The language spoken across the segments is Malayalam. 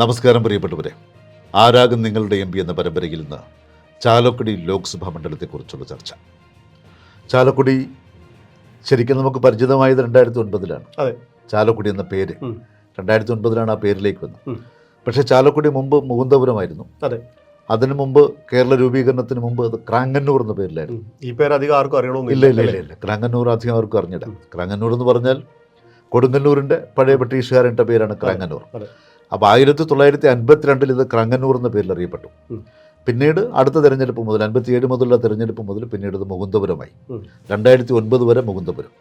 നമസ്കാരം പ്രിയപ്പെട്ടവരെ. ആരാകും നിങ്ങളുടെ എം പി എന്ന പരമ്പരയിൽ നിന്ന് ചാലക്കുടി ലോക്സഭാ മണ്ഡലത്തെക്കുറിച്ചുള്ള ചർച്ച. ചാലക്കുടി ശരിക്കും നമുക്ക് പരിചിതമായത് രണ്ടായിരത്തി ഒൻപതിലാണ് ചാലക്കുടി എന്ന പേര്. രണ്ടായിരത്തി ഒൻപതിലാണ് ആ പേരിലേക്ക് വന്നത്. പക്ഷെ ചാലക്കുടി മുമ്പ് മുകുന്ദപുരമായിരുന്നു. അതെ. അതിനു മുമ്പ് കേരള രൂപീകരണത്തിന് മുമ്പ് അത് ക്രാങ്ങന്നൂർ എന്ന പേരിലായിരുന്നു. ഈ പേര് അധികം ആർക്കും ഇല്ല അറിയണമെന്നില്ല ഇല്ല ഇല്ല ഇല്ല. ക്രാങ്ങന്നൂർ അധികം ആർക്കും അറിഞ്ഞില്ല. ക്രാങ്ങന്നൂർ എന്ന് പറഞ്ഞാൽ കൊടുങ്ങല്ലൂരിന്റെ പഴയ ബ്രിട്ടീഷുകാരന്റെ പേരാണ് ക്രാങ്ങന്നൂർ. അപ്പോൾ ആയിരത്തി തൊള്ളായിരത്തി അൻപത്തിരണ്ടിൽ ഇത് ക്രങ്ങന്നൂർ എന്ന പേരിൽ അറിയപ്പെട്ടു. പിന്നീട് അടുത്ത തെരഞ്ഞെടുപ്പ് മുതൽ അൻപത്തിയേഴ് മുതലുള്ള തെരഞ്ഞെടുപ്പ് മുതൽ പിന്നീട് ഇത് മുകുന്ദപുരമായി. രണ്ടായിരത്തി ഒൻപത് വരെ മുകുന്ദപുരം.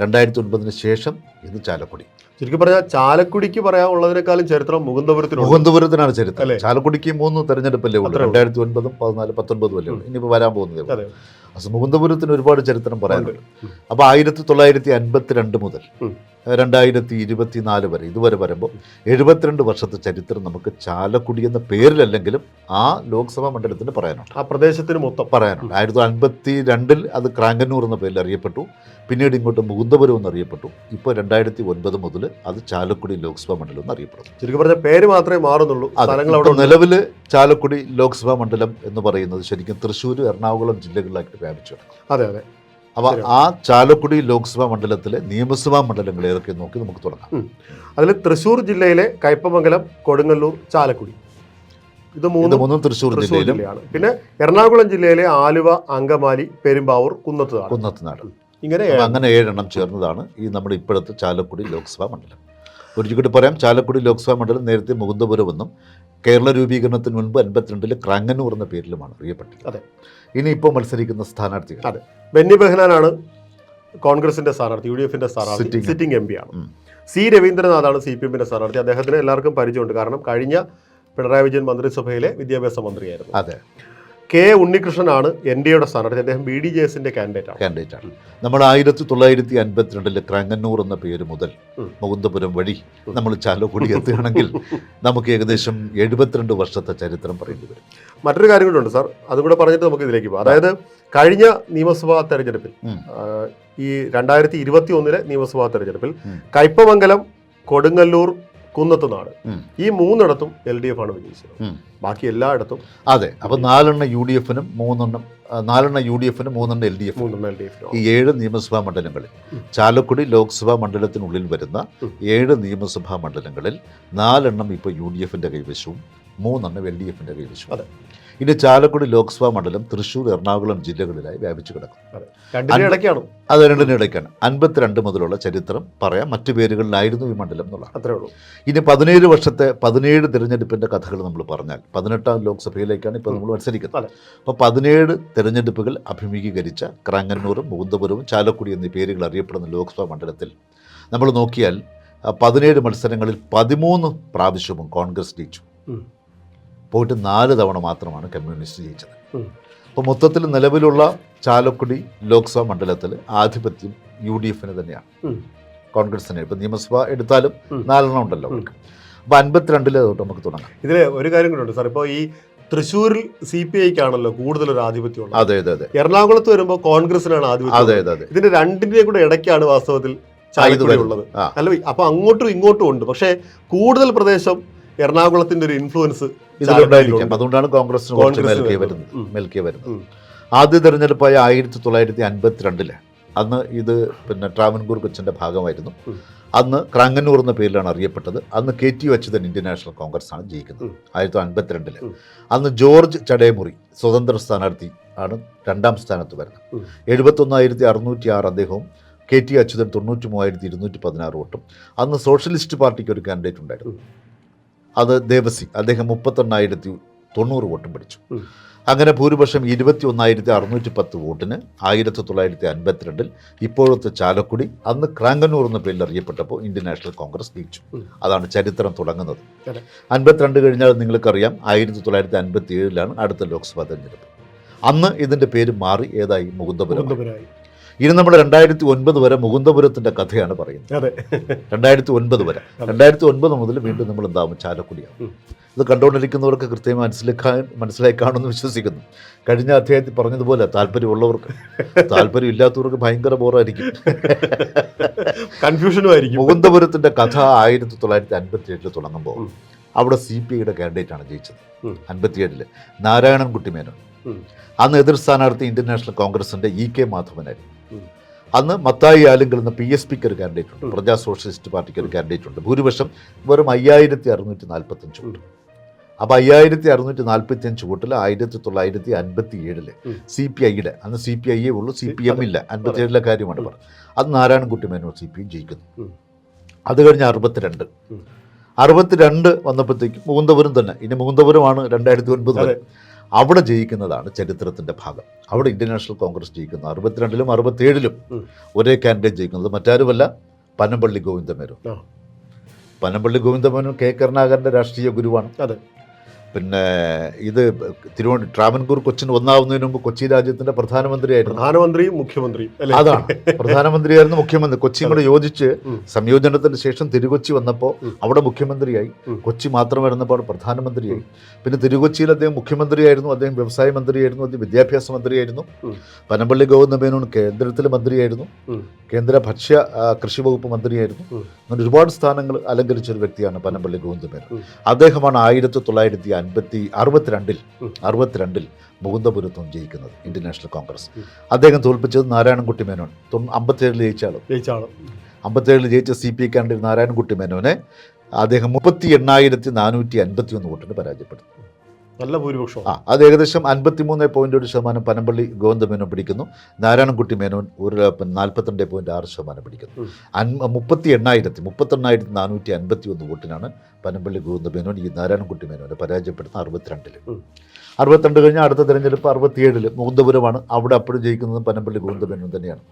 രണ്ടായിരത്തി ഒൻപതിന് ശേഷം ഇത് ചാലക്കുടി. ശരിക്കും പറഞ്ഞാൽ ചാലക്കുടിക്ക് പറയാനുള്ളതിനേക്കാളും ചരിത്രം മുകുന്ദപുരത്തിന് മുകുന്ദപുരത്തിനാണ് ചരിത്രം? ചാലക്കുടിക്ക് മൂന്ന് തെരഞ്ഞെടുപ്പല്ലേ ഉള്ളൂ. രണ്ടായിരത്തി ഒൻപതും പതിനാല് പത്തൊൻപതും അല്ലേ ഉള്ളൂ. ഇനിയിപ്പോൾ വരാൻ പോകുന്നതേ ഉള്ളൂ. അസ് മുകുന്ദപുരത്തിന് ഒരുപാട് ചരിത്രം പറയാനുണ്ട്. അപ്പോൾ ആയിരത്തി തൊള്ളായിരത്തി അൻപത്തി രണ്ട് മുതൽ. രണ്ടായിരത്തി ഇരുപത്തിനാല് വരെ ഇതുവരെ വരുമ്പോൾ എഴുപത്തിരണ്ട് വർഷത്തെ ചരിത്രം നമുക്ക് ചാലക്കുടി എന്ന പേരിലല്ലെങ്കിലും ആ ലോക്സഭാ മണ്ഡലത്തിന് പറയാനുണ്ട്. ആ പ്രദേശത്തിന് മൊത്തം. പറയാനുണ്ട്. ആയിരത്തി അൻപത്തി രണ്ടിൽ അത് ക്രാങ്കന്നൂർ എന്ന പേരിൽ അറിയപ്പെട്ടു. പിന്നീട് ഇങ്ങോട്ട് മുകുന്ദപുരം എന്നറിയപ്പെട്ടു ഇപ്പോൾ രണ്ടായിരത്തി ഒൻപത് മുതൽ അത് ചാലക്കുടി ലോക്സഭാ മണ്ഡലം എന്ന് അറിയപ്പെടുന്നു. ശരിക്കും പറഞ്ഞാൽ പേര് മാത്രമേ മാറുന്നുള്ളൂ. നിലവിൽ ചാലക്കുടി ലോക്സഭാ മണ്ഡലം എന്ന് പറയുന്നത് ശരിക്കും തൃശ്ശൂർ എറണാകുളം ജില്ലകളിലായിട്ട് വ്യാപിച്ചു അതെ അതെ. അപ്പോൾ ആ ചാലക്കുടി ലോക്സഭാ മണ്ഡലത്തിലെ നിയമസഭാ മണ്ഡലങ്ങൾ ഏതൊക്കെ നോക്കി നമുക്ക് തുടങ്ങാം. അതിൽ തൃശ്ശൂർ ജില്ലയിലെ കയ്പമംഗലം കൊടുങ്ങല്ലൂർ ചാലക്കുടി. ഇത് മൂന്ന് തൃശ്ശൂർ ജില്ലയിലാണ് പിന്നെ എറണാകുളം ജില്ലയിലെ ആലുവ അങ്കമാലി പെരുമ്പാവൂർ കുന്നത്ത് കുന്നത്തുനാട് ഇങ്ങനെ അങ്ങനെ ഏഴെണ്ണം ചേർന്നതാണ് ഈ നമ്മുടെ ഇപ്പോഴത്തെ ചാലക്കുടി ലോക്സഭാ മണ്ഡലം. ഒരിക്കലും പറയാം ചാലക്കുടി ലോക്സഭാ മണ്ഡലം നേരത്തെ മുകുന്ദപുരം എന്നും കേരള രൂപീകരണത്തിന് മുൻപ് അൻപത്തിരണ്ടിൽ ക്രാങ്ങന്നൂർ എന്ന പേരിലുമാണ് അറിയപ്പെട്ടത് അതെ. ഇനി ഇപ്പോൾ മത്സരിക്കുന്ന സ്ഥാനാർത്ഥികൾ. അതെ. ബെന്നി ബെഹനാനാണ് കോൺഗ്രസിന്റെ സ്ഥാനാർത്ഥി യു ഡി എഫിന്റെ സ്ഥാനാർത്ഥി സിറ്റിംഗ് എം പി ആണ്. സി രവീന്ദ്രനാഥാണ് സി പി എമ്മിന്റെ സ്ഥാനാർത്ഥി. അദ്ദേഹത്തിന് എല്ലാവർക്കും പരിചയമുണ്ട്. കാരണം കഴിഞ്ഞ പിണറായി വിജയൻ മന്ത്രിസഭയിലെ വിദ്യാഭ്യാസ മന്ത്രിയായിരുന്നു. അതെ. കെ ഉണ്ണികൃഷ്ണനാണ് എൻ ഡി എയുടെ സ്ഥാനാർത്ഥി. അദ്ദേഹം ബി ഡി ജെ എസിന്റെ കാൻഡിഡേറ്റ് ആണ്. കാൻഡിഡേറ്റ് ആണ്. നമ്മൾ ആയിരത്തി തൊള്ളായിരത്തി അൻപത്തിരണ്ടിലെ ക്രങ്ങന്നൂർ എന്ന പേര് മുതൽ. മുകുന്ദപുരം വഴി നമ്മൾ ചാലക്കുടി എത്തുകയാണെങ്കിൽ നമുക്ക് ഏകദേശം എഴുപത്തിരണ്ട് വർഷത്തെ ചരിത്രം പറയേണ്ടി വരും. മറ്റൊരു കാര്യം കൂടെ ഉണ്ട് സാർ. അതും കൂടെ പറഞ്ഞിട്ട് നമുക്ക് ഇതിലേക്ക് പോകാം. അതായത് കഴിഞ്ഞ നിയമസഭാ തെരഞ്ഞെടുപ്പിൽ ഈ രണ്ടായിരത്തി ഇരുപത്തി ഒന്നിലെ നിയമസഭാ തെരഞ്ഞെടുപ്പിൽ. കയ്പമംഗലം കൊടുങ്ങല്ലൂർ കുന്നത്തുനാട്. ഈ മൂന്നിടത്തും എൽ ഡി എഫ് ആണ് വിജയിച്ചത്. ബാക്കി എല്ലായിടത്തും അതെ അപ്പോൾ നാലെണ്ണം യു ഡി എഫിനും മൂന്നെണ്ണം നാലെണ്ണം യു ഡി എഫിനും മൂന്നെണ്ണം എൽ ഡി എഫ് മൂന്നെണ്ണം എൽ ഡി എഫ് ഈ ഏഴ് നിയമസഭാ മണ്ഡലങ്ങളിൽ. ചാലക്കുടി ലോക്സഭാ മണ്ഡലത്തിനുള്ളിൽ വരുന്ന. ഏഴ് നിയമസഭാ മണ്ഡലങ്ങളിൽ നാലെണ്ണം ഇപ്പോൾ യു ഡി എഫിന്റെ കൈവശവും മൂന്നെണ്ണം എൽ ഡി എഫിന്റെ കൈവശവും അതെ. ഇനി ചാലക്കുടി ലോക്സഭാ മണ്ഡലം തൃശ്ശൂർ എറണാകുളം ജില്ലകളിലായി വ്യാപിച്ചു കിടക്കുന്നു രണ്ടിനും ഇടയ്ക്കാണ്? അത് രണ്ടിനിടയ്ക്കാണ് അൻപത്തിരണ്ട് മുതലുള്ള ചരിത്രം പറയാം. മറ്റു പേരുകളിലായിരുന്നു ഈ മണ്ഡലം എന്നുള്ളത് അത്രേ ഉള്ളൂ. ഇനി പതിനേഴ് വർഷത്തെ പതിനേഴ് തിരഞ്ഞെടുപ്പിന്റെ കഥകൾ നമ്മൾ പറഞ്ഞാൽ പതിനെട്ടാം ലോക്സഭയിലേക്കാണ് ഇപ്പോൾ നമ്മൾ മത്സരിക്കുന്നത്. അപ്പോൾ പതിനേഴ് തിരഞ്ഞെടുപ്പുകൾ അഭിമുഖീകരിച്ച ക്രാങ്ങന്നൂറും മുകുന്ദപുരവും ചാലക്കുടി എന്നീ പേരുകൾ അറിയപ്പെടുന്ന ലോക്സഭാ മണ്ഡലത്തിൽ നമ്മൾ നോക്കിയാൽ പതിനേഴ് മത്സരങ്ങളിൽ പതിമൂന്ന് പ്രാവശ്യവും കോൺഗ്രസ് ജയിച്ചു. പോയിട്ട് നാല് തവണ മാത്രമാണ് കമ്മ്യൂണിസ്റ്റ് ജയിച്ചത്. അപ്പോൾ മൊത്തത്തിൽ നിലവിലുള്ള ചാലക്കുടി ലോക്സഭാ മണ്ഡലത്തിൽ ആധിപത്യം യു ഡി എഫിന് തന്നെയാണ്. കോൺഗ്രസിനെ ഇപ്പം നിയമസഭ എടുത്താലും നാലെണ്ണം ഉണ്ടല്ലോ അവർക്ക്. അപ്പോൾ അൻപത്തിരണ്ടിൽ തൊട്ട് നമുക്ക് തുടങ്ങാം. ഇതിൽ ഒരു കാര്യം കൂടെ ഉണ്ട് സാർ. ഇപ്പോൾ ഈ തൃശ്ശൂരിൽ സി പി ഐക്കാണല്ലോ കൂടുതൽ ഒരു ആധിപത്യം ഉള്ളത് അതെ അതെ അതെ. എറണാകുളത്ത് വരുമ്പോൾ കോൺഗ്രസിനാണ് ആധിപത്യം അതെ അതെ അതെ. ഇതിന്റെ രണ്ടിന്റെയും കൂടെ ഇടയ്ക്കാണ് വാസ്തവത്തിൽ ഉള്ളത്. അല്ല അപ്പൊ അങ്ങോട്ടും ഇങ്ങോട്ടും ഉണ്ട്. പക്ഷേ കൂടുതൽ പ്രദേശം എറണാകുളത്തിന്റെ ഒരു ഇൻഫ്ലുവൻസ് ഇതിലുണ്ടായിരിക്കാം അതുകൊണ്ടാണ് കോൺഗ്രസിന് കുറച്ച് കോൺഗ്രസ് മേൽക്കേ വരുന്നത്. മേൽക്കേ വരുന്നത്. ആദ്യ തെരഞ്ഞെടുപ്പായ ആയിരത്തി തൊള്ളായിരത്തി അൻപത്തിരണ്ടിൽ അന്ന് ഇത് പിന്നെ ട്രാവൻകൂർ കൊച്ചിന്റെ ഭാഗമായിരുന്നു. അന്ന് ക്രാങ്ങന്നൂർ എന്ന പേരിലാണ് അറിയപ്പെട്ടത്. അന്ന് കെ ടി വച്ചതൻ ഇന്ത്യൻ നാഷണൽ കോൺഗ്രസ് ആണ് ജയിക്കുന്നത്. ആയിരത്തി തൊള്ളായിരത്തി അൻപത്തിരണ്ടിൽ. അന്ന് ജോർജ് ചടയമുറി സ്വതന്ത്ര സ്ഥാനാർത്ഥി ആണ് രണ്ടാം സ്ഥാനത്ത് വരുന്നത്. എഴുപത്തൊന്നായിരത്തി അറുന്നൂറ്റി ആറ് അദ്ദേഹവും കെ ടി അച്യുതൻ തൊണ്ണൂറ്റി മൂവായിരത്തി ഇരുന്നൂറ്റി പതിനാറ് വോട്ടും. അന്ന് സോഷ്യലിസ്റ്റ് പാർട്ടിക്ക് ഒരു കാൻഡിഡേറ്റ് ഉണ്ടായിരുന്നു. അത് ദേവസിംഗ് അദ്ദേഹം മുപ്പത്തൊന്നായിരത്തി തൊണ്ണൂറ് വോട്ടും പിടിച്ചു. അങ്ങനെ ഭൂരിപക്ഷം ഇരുപത്തി ഒന്നായിരത്തി അറുന്നൂറ്റി പത്ത് വോട്ടിന് ആയിരത്തി തൊള്ളായിരത്തി അൻപത്തിരണ്ടിൽ ഇപ്പോഴത്തെ ചാലക്കുടി അന്ന് ക്രാങ്കന്നൂർ എന്ന പേരിൽ അറിയപ്പെട്ടപ്പോൾ ഇന്ത്യൻ നാഷണൽ കോൺഗ്രസ് ജയിച്ചു. അതാണ് ചരിത്രം തുടങ്ങുന്നത്. അൻപത്തിരണ്ട് കഴിഞ്ഞാൽ നിങ്ങൾക്കറിയാം ആയിരത്തി തൊള്ളായിരത്തി അൻപത്തി ഏഴിലാണ് അടുത്ത ലോക്സഭാ തെരഞ്ഞെടുപ്പ്. അന്ന് ഇതിന്റെ പേര് മാറി ഏതായി? മുകുന്ദപുരം. ഇനി നമ്മൾ രണ്ടായിരത്തി ഒൻപത് വരെ മുകുന്ദപുരത്തിന്റെ കഥയാണ് പറയുന്നത്. അതെ. രണ്ടായിരത്തി ഒൻപത് വരെ. രണ്ടായിരത്തി ഒൻപത് മുതൽ വീണ്ടും നമ്മൾ എന്താവും ചാലക്കുടിയാണ്. ഇത് കണ്ടുകൊണ്ടിരിക്കുന്നവർക്ക് കൃത്യമായി മനസ്സിലാക്കാൻ മനസ്സിലായി കാണുമെന്ന് വിശ്വസിക്കുന്നു. കഴിഞ്ഞ അധ്യായത്തിൽ പറഞ്ഞതുപോലെ താല്പര്യമുള്ളവർക്ക് താല്പര്യം ഇല്ലാത്തവർക്ക് ഭയങ്കര ബോറായിരിക്കും. കൺഫ്യൂഷനും ആയിരിക്കും. മുകുന്ദപുരത്തിന്റെ കഥ ആയിരത്തി തൊള്ളായിരത്തി അൻപത്തി ഏഴിൽ തുടങ്ങുമ്പോൾ. അവിടെ സി പി ഐയുടെ കാൻഡിഡേറ്റാണ് ജയിച്ചത്. അൻപത്തിയേഴിൽ. നാരായണൻകുട്ടി മേനോൻ. അന്ന് എതിർ സ്ഥാനാർത്ഥി ഇന്ത്യൻ നാഷണൽ കോൺഗ്രസിന്റെ ഇ കെ മാധവനായിരുന്നു. അന്ന് മത്തായി ആലുങ്കൽ എന്ന പി എസ് പിക്ക് ഒരു കാൻഡിഡേറ്റ് ഉണ്ട്. പ്രജാ സോഷ്യലിസ്റ്റ് പാർട്ടിക്ക് ഒരു കാൻഡിഡേറ്റ് ഉണ്ട്. ഭൂരിപക്ഷം വെറും അയ്യായിരത്തി അറുന്നൂറ്റി നാൽപ്പത്തഞ്ച് വോട്ട്. അപ്പോൾ അയ്യായിരത്തി അറുന്നൂറ്റി നാൽപ്പത്തി അഞ്ച് വോട്ടിൽ ആയിരത്തി തൊള്ളായിരത്തി അൻപത്തി ഏഴിൽ സി പി ഐയുടെ അന്ന് സി പി ഐയെ ഉള്ളൂ സി പി എം ഇല്ല. അൻപത്തി ഏഴിലെ കാര്യമാണ് പറഞ്ഞത്. അത് നാരായണൻകുട്ടി മേനോൻ സി പി ജയിക്കുന്നു. അത് കഴിഞ്ഞ് അറുപത്തിരണ്ട്. അറുപത്തിരണ്ട് വന്നപ്പോഴത്തേക്കും മുകുന്ദപുരം തന്നെ. ഇനി മുകുന്ദപുരമാണ് രണ്ടായിരത്തി ഒൻപത് വരെ. അവിടെ ജയിക്കുന്നതാണ് ചരിത്രത്തിന്റെ ഭാഗം. അവിടെ ഇന്ത്യൻ നാഷണൽ കോൺഗ്രസ് ജയിക്കുന്നു. അറുപത്തിരണ്ടിലും അറുപത്തിയേഴിലും. ഒരേ കാൻഡിഡേറ്റ് ജയിക്കുന്നത് മറ്റാരുമല്ല പനമ്പള്ളി ഗോവിന്ദമേനോൻ. പനമ്പള്ളി ഗോവിന്ദമേനോൻ കെ കരുണാകരന്റെ രാഷ്ട്രീയ ഗുരുവാണ്. അതെ. പിന്നെ ഇത് തിരുവനന്തപുരം ട്രാവൻകൂർ കൊച്ചിൻ ഒന്നാവുന്നതിന് മുമ്പ് കൊച്ചി രാജ്യത്തിന്റെ പ്രധാനമന്ത്രിയായിരുന്നു. പ്രധാനമന്ത്രിയും മുഖ്യമന്ത്രിയും അതാണ്. പ്രധാനമന്ത്രിയായിരുന്നു മുഖ്യമന്ത്രി. കൊച്ചിയും കൂടെ യോജിച്ച് സംയോജനത്തിന് ശേഷം തിരുകൊച്ചി വന്നപ്പോൾ അവിടെ മുഖ്യമന്ത്രിയായി. കൊച്ചി മാത്രം വരുന്നപ്പോൾ പ്രധാനമന്ത്രിയായി. പിന്നെ തിരുകൊച്ചിയിൽ അദ്ദേഹം മുഖ്യമന്ത്രിയായിരുന്നു അദ്ദേഹം വ്യവസായ മന്ത്രിയായിരുന്നു അദ്ദേഹം വിദ്യാഭ്യാസ മന്ത്രിയായിരുന്നു. പനമ്പള്ളി ഗോവിന്ദ മേനോൻ കേന്ദ്രത്തിലെ മന്ത്രിയായിരുന്നു. കേന്ദ്ര ഭക്ഷ്യ കൃഷി വകുപ്പ് മന്ത്രിയായിരുന്നു. അങ്ങനെ ഒരുപാട് സ്ഥാനങ്ങൾ അലങ്കരിച്ച ഒരു വ്യക്തിയാണ് പനമ്പള്ളി ഗോവിന്ദ മേനോൻ അദ്ദേഹമാണ് ആയിരത്തി തൊള്ളായിരത്തി അൻപത്തി അറുപത്തിരണ്ടിൽ. അറുപത്തിരണ്ടിൽ മുകുന്ദപുരത്തും ജയിക്കുന്നത് ഇന്ത്യൻ നാഷണൽ കോൺഗ്രസ് അദ്ദേഹം തോൽപ്പിച്ചത് നാരായണൻകുട്ടി മേനോൻ. അമ്പത്തിയേഴിൽ ജയിച്ചാളും. ജയിച്ചാളും. അമ്പത്തേഴിൽ ജയിച്ച സി പി കാൻഡിഡേറ്റ് നാരായണൻകുട്ടി മേനോനെ അദ്ദേഹം മുപ്പത്തി എണ്ണായിരത്തി നാനൂറ്റി അൻപത്തി ഒന്ന് വോട്ടിന് പരാജയപ്പെടുത്തി നല്ല ഭൂരിപക്ഷം ആ അത് ഏകദേശം അൻപത്തി മൂന്ന് പോയിന്റ് ഒരു ശതമാനം പനമ്പള്ളി ഗോവിന്ദ മേനോൻ പിടിക്കുന്നു. നാരായണൻകുട്ടി മേനോൻ ഒരു നാൽപ്പത്തിരണ്ട് പോയിന്റ് ആറ് ശതമാനം പിടിക്കുന്നു. മുപ്പത്തി അൻ മുപ്പത്തി എണ്ണായിരത്തി മുപ്പത്തെണ്ണായിരത്തി നാനൂറ്റി അൻപത്തി ഒന്ന് വോട്ടിനാണ് പനമ്പള്ളി ഗോവിന്ദ മേനോൻ ഈ നാരായണൻകുട്ടി മേനോനെ പരാജയപ്പെടുത്തുന്നത് അറുപത്തിരണ്ടിൽ. അറുപത്തിരണ്ട് കഴിഞ്ഞാൽ അടുത്ത തെരഞ്ഞെടുപ്പ് അറുപത്തിയേഴിൽ മുകുന്ദപുരമാണ്. അവിടെ അപ്പോഴും ജയിക്കുന്നത് പനമ്പള്ളി ഗോവിന്ദ മേനോൻ തന്നെയാണ്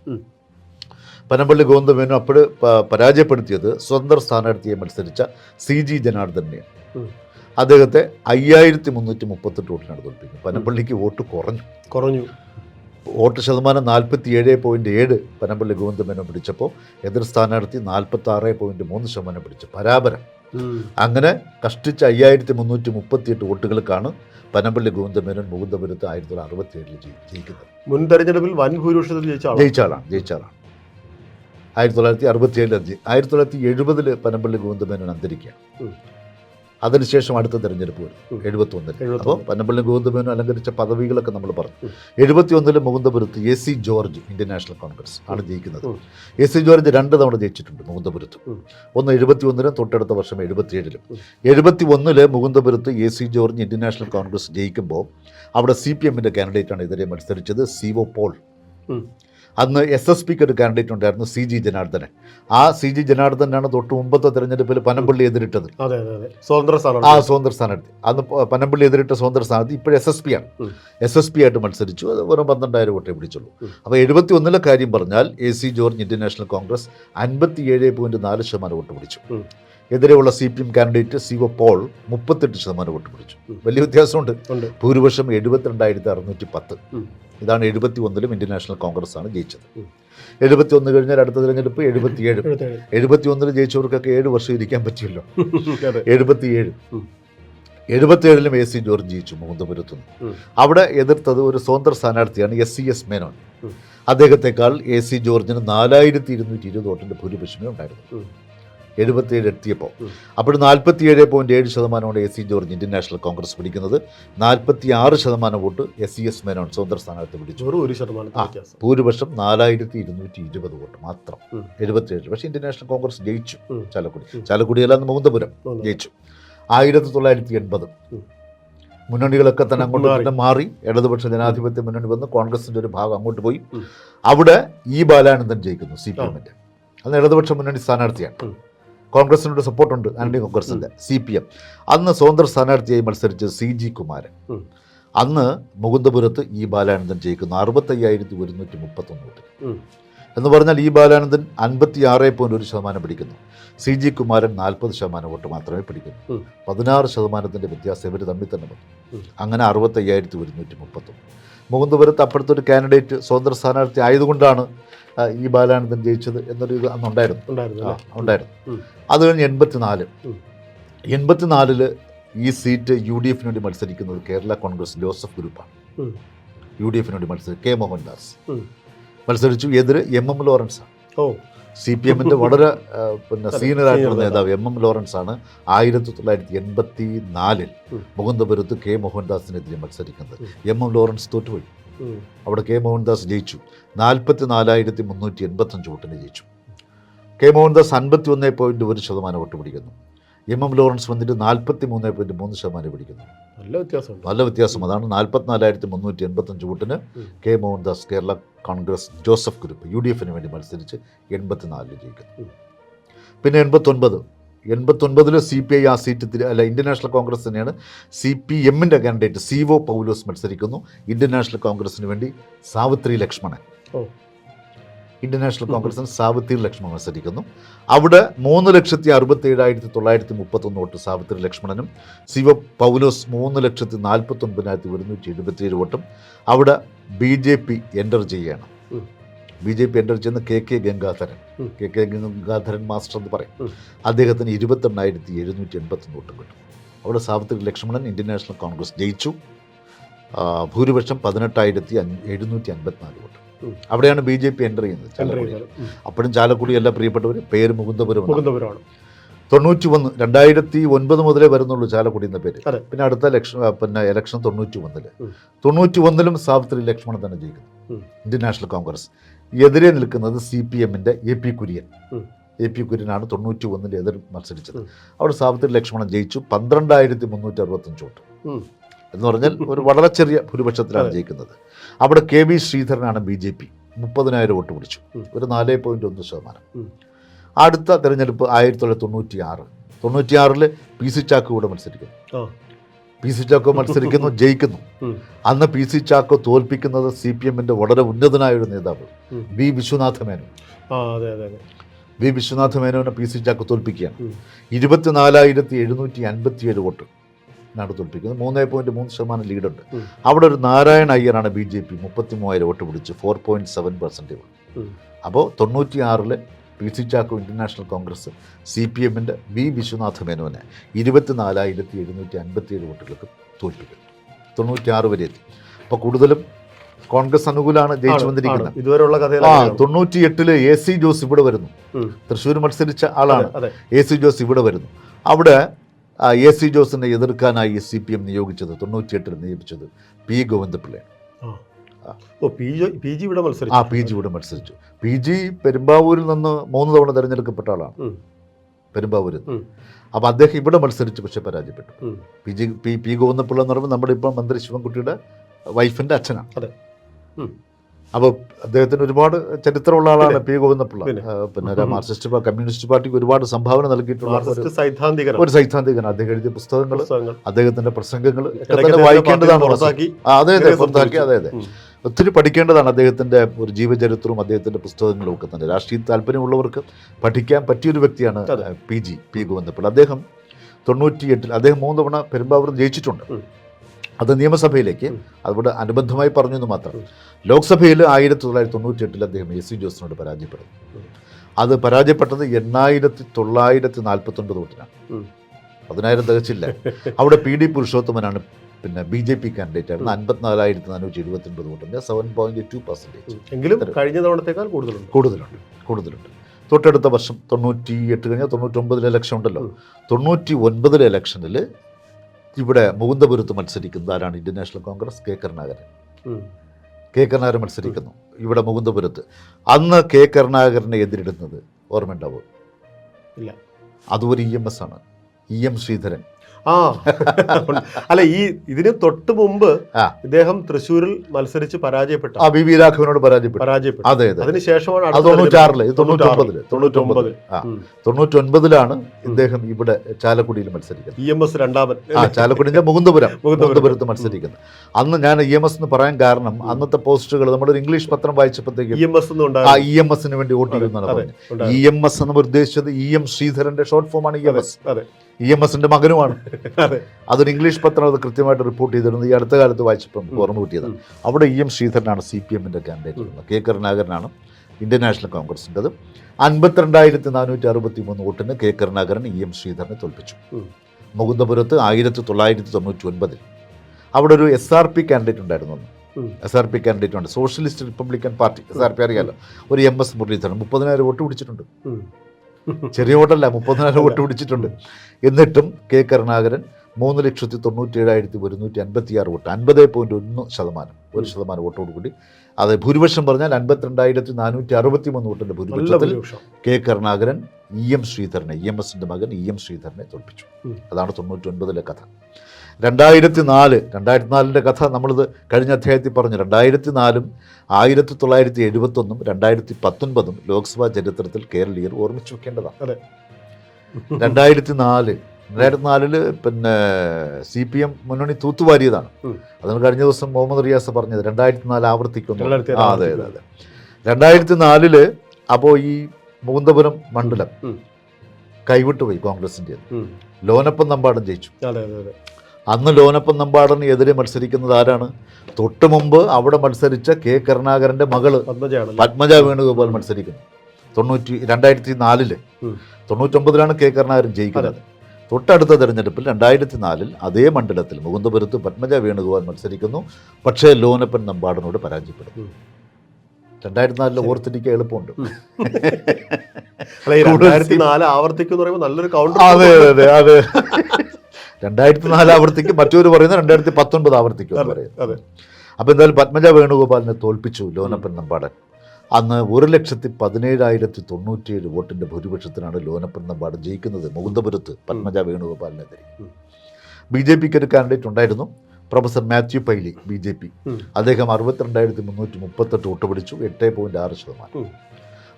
പനമ്പള്ളി ഗോവിന്ദ മേനോൻ അപ്പോൾ പരാജയപ്പെടുത്തിയത് സ്വതന്ത്ര സ്ഥാനാർത്ഥിയെ മത്സരിച്ച സി ജി ജനാർദ്ദനെയാണ്. അദ്ദേഹത്തെ അയ്യായിരത്തി മുന്നൂറ്റി മുപ്പത്തെട്ട് വോട്ടിനാണ് തോൽപ്പിക്കുന്നത്. പനമ്പള്ളിക്ക് വോട്ട് കുറഞ്ഞു. കുറഞ്ഞു. വോട്ട് ശതമാനം നാൽപ്പത്തി ഏഴ് പോയിന്റ് ഏഴ് പനമ്പള്ളി ഗോവിന്ദമേനോൻ പിടിച്ചപ്പോൾ എതിർ സ്ഥാനാർത്ഥി നാൽപ്പത്തി ആറ് പോയിന്റ് മൂന്ന് ശതമാനം പിടിച്ചു. പരാപരം. അങ്ങനെ കഷ്ടിച്ച അയ്യായിരത്തി മുന്നൂറ്റി മുപ്പത്തിയെട്ട് വോട്ടുകൾക്കാണ് പനമ്പള്ളി ഗോവിന്ദമേനോൻ മുകുന്ദപുരത്ത് ആയിരത്തി തൊള്ളായിരത്തി അറുപത്തി ഏഴിൽ ജയിക്കുന്നത്. മുൻ തെരഞ്ഞെടുപ്പിൽ വൻ ഭൂരിപക്ഷത്തിൽ ജയിച്ചാളാണ് ജയിച്ചാളാണ് ആയിരത്തി തൊള്ളായിരത്തി അറുപത്തി ഏഴിൽ ആയിരത്തി തൊള്ളായിരത്തി എഴുപതിൽ പനമ്പള്ളി ഗോവിന്ദമേനോൻ അന്തരിക്കുകയാണ്. അതിനുശേഷം അടുത്ത തെരഞ്ഞെടുപ്പ് വരും. എഴുപത്തൊന്നിൽ. എഴുപത്തി ഒന്നിൽ എഴുപത്തി അപ്പോൾ പന്നപ്പള്ളി ഗോവിന്ദമേനോ അലങ്കരിച്ച പദവികളൊക്കെ നമ്മൾ പറഞ്ഞു. എഴുപത്തിയൊന്നിൽ മുകുന്ദപുരത്ത് A C George Indian National Congress ആണ് ജയിക്കുന്നത്. എ സി ജോർജ് രണ്ട് തവണ ജയിച്ചിട്ടുണ്ട് മുകുന്ദപുരത്ത്. ഒന്ന് എഴുപത്തി ഒന്നിലും തൊട്ടടുത്ത വർഷം എഴുപത്തിയേഴിലും. എഴുപത്തി ഒന്നിൽ മുകുന്ദപുരത്ത് A C George Indian National Congress ജയിക്കുമ്പോൾ അവിടെ സി പി എമ്മിന്റെ കാൻഡിഡേറ്റാണ് എതിരെ മത്സരിച്ചത് സി ഒ പോൾ. അന്ന് എസ് എസ് പിക്ക് ഒരു കാൻഡിഡേറ്റ് ഉണ്ടായിരുന്നു സി ജി ജനാർദ്ദനൻ. ആ സി ജി ജനാർദ്ദനാണ് തൊട്ട് മുമ്പത്തെ തെരഞ്ഞെടുപ്പിൽ പനമ്പള്ളി എതിരിട്ടത്. ആ സ്വതന്ത്ര സ്ഥാനാർത്ഥി. അന്ന് പനമ്പള്ളി എതിരിട്ട സ്വതന്ത്ര സ്ഥാനാർത്ഥി ഇപ്പോൾ എസ് എസ് പി ആണ്. എസ് എസ് പി ആയിട്ട് മത്സരിച്ചു. അത് വെറും പന്ത്രണ്ടായിരം വോട്ടേ പിടിച്ചുള്ളൂ. അപ്പോൾ എഴുപത്തി ഒന്നിലെ കാര്യം പറഞ്ഞാൽ A C George Indian National Congress അൻപത്തി ഏഴ് പോയിന്റ് നാല് ശതമാനം വോട്ട് പിടിച്ചു. എതിരെയുള്ള C P M candidate C O Paul മുപ്പത്തെട്ട് ശതമാനം വോട്ട് പിടിച്ചു. വലിയ വ്യത്യാസമുണ്ട്. ഭൂരിപക്ഷം എഴുപത്തിരണ്ടായിരത്തി അറുന്നൂറ്റി പത്ത്. ഇതാണ് എഴുപത്തി ഒന്നിലും ഇന്ത്യൻ നാഷണൽ കോൺഗ്രസ് ആണ് ജയിച്ചത്. എഴുപത്തി ഒന്ന് കഴിഞ്ഞാൽ അടുത്ത തിരഞ്ഞെടുപ്പ് എഴുപത്തിയേഴ്. എഴുപത്തി ഒന്നിൽ ജയിച്ചവർക്കൊക്കെ ഏഴ് വർഷം ഇരിക്കാൻ പറ്റിയല്ലോ. എഴുപത്തിയേഴ്. എഴുപത്തി എഴുപത്തിയേഴിലും എ സി ജോർജ് ജയിച്ചു മുകുന്ദപുരത്തുനിന്ന്. നിന്ന് അവിടെ എതിർത്തത് ഒരു സ്വതന്ത്ര സ്ഥാനാർത്ഥിയാണ് എസ് സി എസ് മേനോൻ. അദ്ദേഹത്തെക്കാൾ എ സി ജോർജിന് നാലായിരത്തി ഇരുന്നൂറ്റി ഇരുപത് വോട്ടിന്റെ ഭൂരിപക്ഷമേ ഉണ്ടായിരുന്നു. എഴുപത്തിയേഴ് എത്തിയപ്പോൾ. അപ്പോഴും അപ്പോൾ നാൽപ്പത്തിയേഴ് പോയിന്റ് ഏഴ് ശതമാനമാണ് A C George Indian National Congress പിടിക്കുന്നത്. നാൽപ്പത്തി ആറ് ശതമാനം vote S C S Menon സ്വതന്ത്ര സ്ഥാനാർത്ഥി പിടിച്ചു. ഒരു ശതമാനം ഭൂരിപക്ഷം നാലായിരത്തി ഇരുന്നൂറ്റി ഇരുപത് വോട്ട് മാത്രം. എഴുപത്തിയേഴ് പക്ഷേ ഇന്ത്യൻ നാഷണൽ കോൺഗ്രസ് ജയിച്ചു. ചാലക്കുടി. ചാലക്കുടിയല്ല മുകുന്ദപുരം ജയിച്ചു. ആയിരത്തി തൊള്ളായിരത്തി എൺപത്. മുന്നണികളൊക്കെ തന്നെ അങ്ങോട്ട്. തന്നെ മാറി. ഇടതുപക്ഷ ജനാധിപത്യ മുന്നണി വന്ന് കോൺഗ്രസിന്റെ ഒരു ഭാഗം അങ്ങോട്ട് പോയി. അവിടെ ഈ ബാലാനന്ദൻ ജയിക്കുന്നു സി പി എമ്മിന്റെ എമ്മിന്റെ അന്ന് ഇടതുപക്ഷ മുന്നണി സ്ഥാനാർത്ഥിയാണ്. കോൺഗ്രസിനോട് സപ്പോർട്ടുണ്ട് ആന്റണി കോൺഗ്രസിന്റെ സി പി എം. അന്ന് സ്വതന്ത്ര സ്ഥാനാർത്ഥിയായി മത്സരിച്ച സി ജി കുമാരൻ. അന്ന് മുകുന്ദപുരത്ത് ഇ ബാലാനന്ദൻ ജയിക്കുന്നു. അറുപത്തയ്യായിരത്തി ഒരുന്നൂറ്റി മുപ്പത്തൊന്ന് വോട്ട് എന്ന് പറഞ്ഞാൽ ഇ ബാലാനന്ദൻ അൻപത്തി ആറ് പോയിന്റ് ഒരു ശതമാനം പിടിക്കുന്നു. സി ജി കുമാരൻ നാൽപ്പത് ശതമാനം വോട്ട് മാത്രമേ പിടിക്കുന്നു. പതിനാറ് ശതമാനത്തിന്റെ വ്യത്യാസം ഇവർ തമ്മിൽ തന്നെ വന്നു. അങ്ങനെ അറുപത്തയ്യായിരത്തി ഒരുന്നൂറ്റി മുപ്പത്തൊന്ന്. മുകുന്ദപുരത്ത് അപ്പുറത്തൊരു ഒരു കാൻഡിഡേറ്റ് സ്വതന്ത്ര സ്ഥാനാർത്ഥി ആയതുകൊണ്ടാണ് ഈ ബാലാനന്ദൻ ജയിച്ചത് എന്നൊരു ഇത് അന്നുണ്ടായിരുന്നു ഉണ്ടായിരുന്നു. അത് കഴിഞ്ഞ് എൺപത്തിനാല്. എൺപത്തിനാലിൽ ഈ സീറ്റ് യു ഡി എഫിന് വേണ്ടി മത്സരിക്കുന്നത് കേരള കോൺഗ്രസ് ജോസഫ് ഗ്രൂപ്പാണ്. യു ഡി എഫിന് വേണ്ടി മത്സരിച്ചു കെ മോഹൻദാസ്. മത്സരിച്ചു എതിര് എം എം ലോറൻസ് ഓ. സി പി എമ്മിന്റെ വളരെ പിന്നെ സീനിയറായിട്ടുള്ള സീനിയർ ആയിട്ടുള്ള നേതാവ്. എം എം ലോറൻസ് ആണ് ആയിരത്തി തൊള്ളായിരത്തി എൺപത്തി നാലിൽ മുകുന്ദപുരത്ത് കെ മോഹൻദാസിനെതിരെ മത്സരിക്കുന്നത്. എം എം ലോറൻസ് തോറ്റുപോയി. അവിടെ കെ മോഹൻദാസ് ജയിച്ചു. നാൽപ്പത്തി നാലായിരത്തി മുന്നൂറ്റി എൺപത്തഞ്ച് വോട്ടിന് ജയിച്ചു. കെ മോഹൻദാസ് അൻപത്തി ഒന്ന് പോയിന്റ് ഒരു ശതമാനം വോട്ട് പിടിക്കുന്നു. എം എം ലോറൻസ് വന്നിട്ട് നാൽപ്പത്തി മൂന്ന് പോയിന്റ് മൂന്ന് ശതമാനം പിടിക്കുന്നു. നല്ല വ്യത്യാസം നല്ല വ്യത്യാസം. അതാണ് നാൽപ്പത്തിനാലായിരത്തി മുന്നൂറ്റി എൺപത്തഞ്ച് വോട്ടിന് K Mohandas Kerala Congress Joseph group U D എഫിന് വേണ്ടി മത്സരിച്ച് എൺപത്തിനാലിൽ ജയിക്കുന്നു. പിന്നെ എൺപത്തൊൻപത്. എൺപത്തൊൻപതിൽ സി പി ഐ ആ സീറ്റ് തിരി അല്ല ഇന്ത്യൻ നാഷണൽ കോൺഗ്രസ് തന്നെയാണ് സി പി എമ്മിന്റെ കാൻഡിഡേറ്റ് സി ഒ പൗലോസ് മത്സരിക്കുന്നു. ഇന്ത്യൻ നാഷണൽ കോൺഗ്രസിന് വേണ്ടി സാവിത്രി ലക്ഷ്മണൻ. ഇന്ത്യൻ നാഷണൽ കോൺഗ്രസിന് സാവിത്രി ലക്ഷ്മണൻ മത്സരിക്കുന്നു അവിടെ മൂന്ന് ലക്ഷത്തി അറുപത്തി ഏഴായിരത്തി തൊള്ളായിരത്തി മുപ്പത്തൊന്ന് വോട്ട് സാവിത്രി ലക്ഷ്മണനും ശിവ പൗലോസ് മൂന്ന് ലക്ഷത്തി നാൽപ്പത്തൊൻപതിനായിരത്തി ഒരുന്നൂറ്റി എഴുപത്തിയേഴ് വോട്ടും അവിടെ ബി ജെ പി എന്റർ ചെയ്യുകയാണ് ബി ജെ പി എന്റർ ചെയ്യുന്ന K K Gangadharan. K K Gangadharan master എന്ന് പറയും. അദ്ദേഹത്തിന് ഇരുപത്തെണ്ണായിരത്തി എഴുന്നൂറ്റി എൺപത്തൊന്ന് വോട്ടും കിട്ടും അവിടെ സാവിത്രി ലക്ഷ്മണൻ ഇന്ത്യൻ നാഷണൽ കോൺഗ്രസ് ജയിച്ചു ഭൂരിപക്ഷം പതിനെട്ടായിരത്തി എഴുന്നൂറ്റി അൻപത്തിനാല് വോട്ട്. അവിടെയാണ് ബി ജെ പി എന്റർ ചെയ്യുന്നത് ചാലക്കുടി. അപ്പോഴും ചാലക്കുടി എല്ലാ പ്രിയപ്പെട്ടവർ പേര് മുകുന്ദപുരം മുകുന്ദപുരമാണ്. തൊണ്ണൂറ്റി ഒന്ന് രണ്ടായിരത്തി ഒൻപത് മുതലേ വരുന്നുള്ളൂ ചാലക്കുടി എന്ന പേര്. പിന്നെ അടുത്ത ലക്ഷ പിന്നെ ഇലക്ഷൻ തൊണ്ണൂറ്റി ഒന്നിൽ ഉം. തൊണ്ണൂറ്റി ഒന്നിലും സാവിത്രി ലക്ഷ്മണൻ തന്നെ ജയിക്കുന്നു. ഇന്ത്യൻ നാഷണൽ കോൺഗ്രസ്. എതിരെ നിൽക്കുന്നത് സി പി എമ്മിന്റെ A P Kurian. A P കുര്യനാണ് തൊണ്ണൂറ്റി ഒന്നിൽ എതിർ മത്സരിച്ചത്. അവിടെ സാവിത്രി ലക്ഷ്മണൻ ജയിച്ചു പന്ത്രണ്ടായിരത്തി മുന്നൂറ്റി അറുപത്തഞ്ച് വോട്ട്. എന്ന് പറഞ്ഞാൽ ഒരു വളരെ ചെറിയ ഭൂരിപക്ഷത്തിലാണ്. ജയിക്കുന്നത്. അവിടെ കെ വി ശ്രീധരനാണ് ബി ജെ പി. മുപ്പതിനായിരം വോട്ട് പിടിച്ചു. ഒരു നാല് പോയിന്റ് ഒന്ന് ശതമാനം. അടുത്ത തെരഞ്ഞെടുപ്പ് ആയിരത്തി തൊള്ളായിരത്തി തൊണ്ണൂറ്റി ആറ് തൊണ്ണൂറ്റിയാറിൽ പി സി ചാക്കോ കൂടെ മത്സരിക്കുന്നു. പി സി ചാക്കോ മത്സരിക്കുന്നു ജയിക്കുന്നു. അന്ന് പി സി ചാക്കോ തോൽപ്പിക്കുന്നത് സി പി എമ്മിന്റെ വളരെ ഉന്നതനായ ഒരു നേതാവ് വി വിശ്വനാഥ മേനോൻ. വി വിശ്വനാഥ മേനോനെ പി സി ചാക്കോ തോൽപ്പിക്കുകയാണ്. ഇരുപത്തിനാലായിരത്തി എഴുന്നൂറ്റി അൻപത്തിയേഴ് വോട്ട്. നാട് തോൽപ്പിക്കുന്നത് മൂന്ന് പോയിന്റ് മൂന്ന് ശതമാനം ലീഡുണ്ട് അവിടെ ഒരു നാരായണ അയ്യറാണ് ബി ജെ പി മുപ്പത്തി മൂവായിരം വോട്ട് പിടിച്ച് ഫോർ പോയിന്റ് സെവൻ പെർസെന്റേജ്. അപ്പോൾ തൊണ്ണൂറ്റി ആറിൽ P C Chacko international Congress C P എമ്മിന്റെ വി വിശ്വനാഥ മേനോനെ ഇരുപത്തിനാലായിരത്തി എഴുന്നൂറ്റി അൻപത്തിയേഴ് വോട്ടുകൾക്ക് തോൽപ്പിക്കും തൊണ്ണൂറ്റിയാറ് വരെ എത്തി. അപ്പോൾ കൂടുതലും കോൺഗ്രസ് അനുകൂലമാണ് ജയിച്ചു വന്നിരിക്കുന്നത്. ഇതുവരെയുള്ള ആ. തൊണ്ണൂറ്റി എട്ടിൽ എ സി ജോസ് ഇവിടെ വരുന്നു. തൃശ്ശൂർ മത്സരിച്ച ആളാണ്. എ സി ജോസ് ഇവിടെ വരുന്നു. അവിടെ എ സി ജോസിനെ എതിർക്കാനായി സി പി എം നിയോഗിച്ചത് തൊണ്ണൂറ്റിയെട്ടിൽ നിയമിച്ചത് പി ഗോവിന്ദപിള്ളയാണ്. പി ജി ഇവിടെ ആ മത്സരിച്ചു പി ജി ഇവിടെ മത്സരിച്ചു. പി ജി പെരുമ്പാവൂരിൽ നിന്ന് മൂന്ന് തവണ തിരഞ്ഞെടുക്കപ്പെട്ട ആളാണ്. പെരുമ്പാവൂരിൽ ഉം. അപ്പോൾ അദ്ദേഹം ഇവിടെ മത്സരിച്ച് പക്ഷേ പരാജയപ്പെട്ടു. P G P P Govinda Pillai എന്ന് പറയുമ്പോൾ നമ്മുടെ ഇപ്പം മന്ത്രി ശിവൻകുട്ടിയുടെ വൈഫിന്റെ അച്ഛനാണ്. അതെ. അപ്പോൾ അദ്ദേഹത്തിന് ഒരുപാട് ചരിത്രമുള്ള ആളാണ് പി ഗോവിന്ദപിള്ള. പിന്നെ. മാർക്സിസ്റ്റ് കമ്മ്യൂണിസ്റ്റ് പാർട്ടിക്ക് ഒരുപാട് സംഭാവന നൽകിയിട്ടുള്ള ഒരു- മാർക്സിസ്റ്റ് ഒരു സൈദ്ധാന്തികനാണ്. അദ്ദേഹം എഴുതിയ പുസ്തകങ്ങൾ. അദ്ദേഹത്തിന്റെ പ്രസംഗങ്ങൾ തന്നെ വായിക്കേണ്ടതാണ് അതെ അതെ പുറത്താക്കി അതെ അതെ. ഒത്തിരി പഠിക്കേണ്ടതാണ് അദ്ദേഹത്തിന്റെ ഒരു ജീവചരിത്രവും അദ്ദേഹത്തിന്റെ പുസ്തകങ്ങളും ഒക്കെ തന്നെ. രാഷ്ട്രീയ താല്പര്യമുള്ളവർക്ക് പഠിക്കാൻ പറ്റിയൊരു വ്യക്തിയാണ്. പി ജി പി ഗോവിന്ദപ്പിള്ള അദ്ദേഹം തൊണ്ണൂറ്റിയെട്ടിൽ അദ്ദേഹം മൂന്ന് തവണ പെരുമ്പാവൂർ ജയിച്ചിട്ടുണ്ട്. അത് നിയമസഭയിലേക്ക്. അതുകൊണ്ട് അനുബന്ധമായി പറഞ്ഞു എന്ന് മാത്രം. ലോക്സഭയിൽ ആയിരത്തി തൊള്ളായിരത്തി തൊണ്ണൂറ്റി എട്ടിൽ അദ്ദേഹം എ സി ജോസിനോട് പരാജയപ്പെടുന്നു. അത് പരാജയപ്പെട്ടത് എണ്ണായിരത്തി തൊള്ളായിരത്തി നാൽപ്പത്തൊൻപത് വോട്ടിനാണ് പതിനായിരം തികച്ചില്ല. അവിടെ പി ഡി പുരുഷോത്തമനാണ് പിന്നെ ബി ജെ പി കാൻഡിഡേറ്റ് ആയിരുന്നു അൻപത്തിനാലായിരത്തി നാനൂറ്റി എഴുപത്തി ഒൻപത് വോട്ടിന്റെ സെവൻ പോയിന്റ് ടു പെർസെന്റേജ് എങ്കിലും കഴിഞ്ഞ തവണത്തേക്കാൾ കൂടുതലുണ്ട്. കൂടുതലുണ്ട്. കൂടുതലുണ്ട്. തൊട്ടടുത്ത വർഷം തൊണ്ണൂറ്റി എട്ട് കഴിഞ്ഞാൽ തൊണ്ണൂറ്റൊമ്പതിലെ ഇലക്ഷൻ ഉണ്ടല്ലോ. തൊണ്ണൂറ്റി ഒൻപതിലെ ഇലക്ഷനിൽ ഇവിടെ മുകുന്ദപുരത്ത് മത്സരിക്കുന്നത് ആരാണ്? Indian national Congress K Karunakaran. K Karunakaran മത്സരിക്കുന്നു. ഇവിടെ മുകുന്ദപുരത്ത്. അന്ന് കെ കരുണാകരനെ എതിരിടുന്നത് ഓർമ്മയുണ്ടാവും? ഇല്ല. അതും ഒരു ഇ എം എസ് ആണ്. E M Sreedharan. ആ. അല്ല ഈ ഇതിന് തൊട്ട് മുമ്പ്. ഇദ്ദേഹം തൃശ്ശൂരിൽ മത്സരിച്ച് പരാജയപ്പെട്ടു. ആ ബി വി രാഘവനോട് പരാജയപ്പെട്ടു. പരാജയപ്പെട്ടു. അതെ അതെ അതിനുശേഷമാണ് തൊണ്ണൂറ്റാറിൽ. തൊണ്ണൂറ്റൊമ്പതിൽ തൊണ്ണൂറ്റൊമ്പതിൽ. തൊണ്ണൂറ്റൊൻപതിലാണ് ഇദ്ദേഹം ഇവിടെ ചാലക്കുടിയിൽ മത്സരിക്കുന്നത്. ഇ എം എസ് രണ്ടാമൻ. ആ ചാലക്കുടിന്റെ മുകുന്ദപുരം മുകുന്ദപുരം. മുകുന്ദപുരത്ത് മത്സരിക്കുന്നത്. അന്ന് ഞാൻ ഇ എം എസ് എന്ന് പറയാൻ കാരണം അന്നത്തെ പോസ്റ്റുകൾ നമ്മുടെ ഒരു ഇംഗ്ലീഷ് പത്രം വായിച്ചപ്പോഴത്തേക്കും ആ ഇ എം എസിന് വേണ്ടി വോട്ട് ചെയ്യുന്നതാണ് ഇ എം എസ് എന്ന് ഉദ്ദേശിച്ചത് ഇ എം ശ്രീധരന്റെ ഷോർട്ട് ഫോമാണ് E M S. E M എസിന്റെ മകനുമാണ്. അതെ. അതൊരു ഇംഗ്ലീഷ് പത്രം അത് കൃത്യമായിട്ട് റിപ്പോർട്ട് ചെയ്തിരുന്നു ഈ അടുത്ത കാലത്ത് വായിച്ചപ്പോൾ നമുക്ക് ഓർമ്മ കിട്ടിയത് അവിടെ ഇ എം ശ്രീധരനാണ് സി പി എമ്മിന്റെ കാൻഡിഡേറ്റ് കെ കരുണാകരനാണ് ഇന്ത്യൻ നാഷണൽ കോൺഗ്രസിന്റെത് അൻപത്തിരണ്ടായിരത്തി നാനൂറ്റി അറുപത്തി മൂന്ന് വോട്ടിന് കെ കരുണാകരൻ ഇ എം ശ്രീധരനെ തോൽപ്പിച്ചു. മുകുന്ദപുരത്ത് ആയിരത്തി തൊള്ളായിരത്തി തൊണ്ണൂറ്റി ഒൻപതിൽ അവിടെ ഒരു എസ് ആർ പി കാൻഡിഡേറ്റ് ഉണ്ടായിരുന്നു. എസ് ആർ പി കാൻഡിഡേറ്റ് ഉണ്ട്. Socialist republican party S R P അറിയാലോ? ഒരു എം എസ് മുരളീധരൻ. മുപ്പതിനായിരം വോട്ട് പിടിച്ചിട്ടുണ്ട്. ചെറിയ വോട്ടല്ല മുപ്പത്തിനാല് വോട്ട് പിടിച്ചിട്ടുണ്ട്. എന്നിട്ടും കെ കരുണാകരൻ മൂന്ന് ലക്ഷത്തി തൊണ്ണൂറ്റി ഏഴായിരത്തി ഒരുന്നൂറ്റി അൻപത്തി ആറ് വോട്ട് അൻപത് പോയിന്റ് ഒന്ന് ശതമാനം ഒരു ശതമാനം വോട്ടോട് കൂടി. അത് ഭൂരിപക്ഷം പറഞ്ഞാൽ അൻപത്തിരണ്ടായിരത്തി നാനൂറ്റി അറുപത്തി മൂന്ന് വോട്ടിന്റെ ഭൂരിപക്ഷത്തിൽ കെ കരുണാകരൻ ഇ എം ശ്രീധരനെ ഇ എം എസിന്റെ മകൻ ഇ എം ശ്രീധരനെ തോൽപ്പിച്ചു. അതാണ് തൊണ്ണൂറ്റി ഒൻപതിലെ കഥ. രണ്ടായിരത്തി നാല് രണ്ടായിരത്തി നാലിന്റെ കഥ നമ്മളിത് കഴിഞ്ഞ അധ്യായത്തിൽ പറഞ്ഞു. രണ്ടായിരത്തി നാലും ആയിരത്തി തൊള്ളായിരത്തി എഴുപത്തൊന്നും രണ്ടായിരത്തി പത്തൊൻപതും ലോക്സഭാ ചരിത്രത്തിൽ കേരളീയർ ഓർമ്മിച്ചു വെക്കേണ്ടതാണ്. അതെ. രണ്ടായിരത്തി നാല് രണ്ടായിരത്തി നാലിൽ പിന്നെ സി പി എം മുന്നണി തൂത്തുവാരിയതാണ്. അതിന് കഴിഞ്ഞ ദിവസം മുഹമ്മദ് റിയാസ് പറഞ്ഞത് രണ്ടായിരത്തി നാല് ആവർത്തിക്കുന്നു ആ അതെ അതെ അതെ. രണ്ടായിരത്തി നാലിൽ അപ്പോൾ ഈ മുകുന്ദപുരം മണ്ഡലം കൈവിട്ടുപോയി കോൺഗ്രസിന്റെ ലോനപ്പം ലോനപ്പൻ നമ്പാടൻ ജയിച്ചു. അന്ന് ലോനപ്പൻ നമ്പാടന് എതിരെ മത്സരിക്കുന്നത് ആരാണ്? തൊട്ടു മുമ്പ് അവിടെ മത്സരിച്ച കെ കരുണാകരന്റെ മകൾ പത്മജ വേണുഗോപാൽ മത്സരിക്കുന്നു. തൊണ്ണൂറ്റി രണ്ടായിരത്തി നാലിൽ. തൊണ്ണൂറ്റൊമ്പതിലാണ് കെ കരുണാകരൻ ജയിക്കുന്നത്. തൊട്ടടുത്ത തെരഞ്ഞെടുപ്പിൽ രണ്ടായിരത്തി നാലിൽ അതേ മണ്ഡലത്തിൽ മുകുന്ദപുരത്ത് പത്മജ വേണുഗോപാൽ മത്സരിക്കുന്നു. പക്ഷേ ലോനപ്പൻ നമ്പാടനോട് പരാജയപ്പെടും ഉം. രണ്ടായിരത്തി നാലിൽ ഓർത്തിരിക്കാൻ എളുപ്പമുണ്ട്. രണ്ടായിരത്തി നാല് ആവർത്തിക്കും പറയുമ്പോൾ നല്ലൊരു കൗണ്ടർ അതെ അതെ അതെ. രണ്ടായിരത്തി നാല് ആവർത്തിക്ക് മറ്റൊരു പറയുന്നത് രണ്ടായിരത്തി പത്തൊൻപത് ആവർത്തിക്കും പറയുന്നത്. അപ്പോൾ എന്തായാലും പത്മജ വേണുഗോപാലിനെ തോൽപ്പിച്ചു ലോനപ്പൻ നമ്പാടൻ. അന്ന് ഒരു ലക്ഷത്തി പതിനേഴായിരത്തി തൊണ്ണൂറ്റിയേഴ് വോട്ടിന്റെ ഭൂരിപക്ഷത്തിനാണ് ലോനപ്പൻ നമ്പാടൻ ജയിക്കുന്നത് മുകുന്ദപുരത്ത് പത്മജ വേണുഗോപാലിനെതിരെ. ബി ജെ പിക്ക് ഒരു കാൻഡിഡേറ്റ് ഉണ്ടായിരുന്നു professor Mathew Paily B J P. അദ്ദേഹം അറുപത്തിരണ്ടായിരത്തി മുന്നൂറ്റി മുപ്പത്തെട്ട് വോട്ട് പിടിച്ചു എട്ട് പോയിന്റ് ആറ് ശതമാനം.